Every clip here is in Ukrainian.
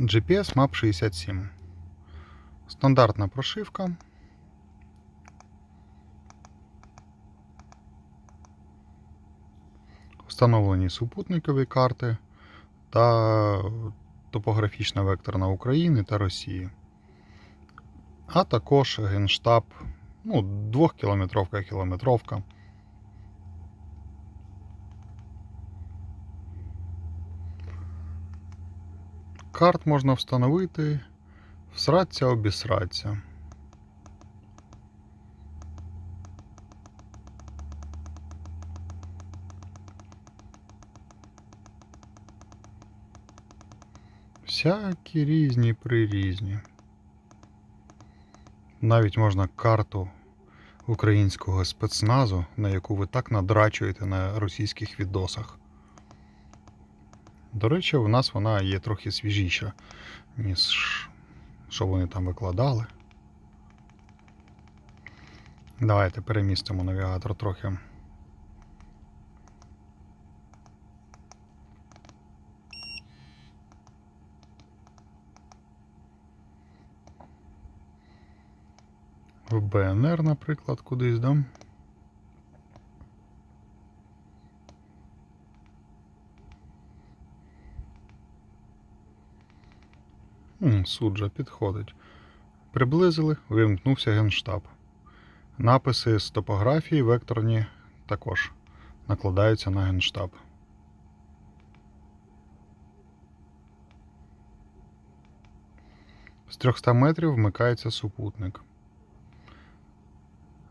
GPS MAP 67. Стандартна прошивка. Встановлені супутникові карти та топографічна векторна України та Росії. А також генштаб, ну, двохкілометровка, кілометровка. Карт можна встановити, всраться, обісраться. Всякі різні прирізні. Навіть можна карту українського спецназу, на яку ви так надрачуєте на російських відосах. До речі, у нас вона є трохи свіжіша, ніж що вони там викладали. Давайте перемістимо навігатор трохи. В БНР, наприклад, кудись, да? Суджа підходить. Приблизили, вимкнувся генштаб. Написи з топографії векторні також накладаються на генштаб. З 300 метрів вмикається супутник.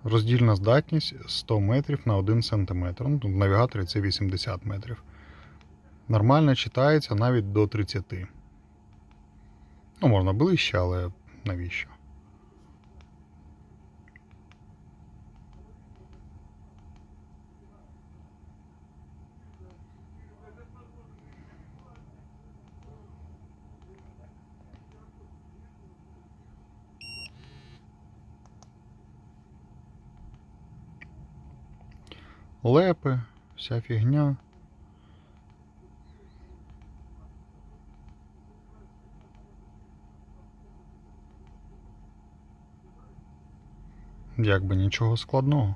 Роздільна здатність 100 метрів на 1 см. В навігаторі це 80 метрів. Нормально читається навіть до 30. Ну, можна ближче, але навіщо? Лепи, вся фігня. Якби нічого складного.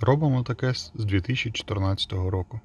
Робимо таке з 2014 року.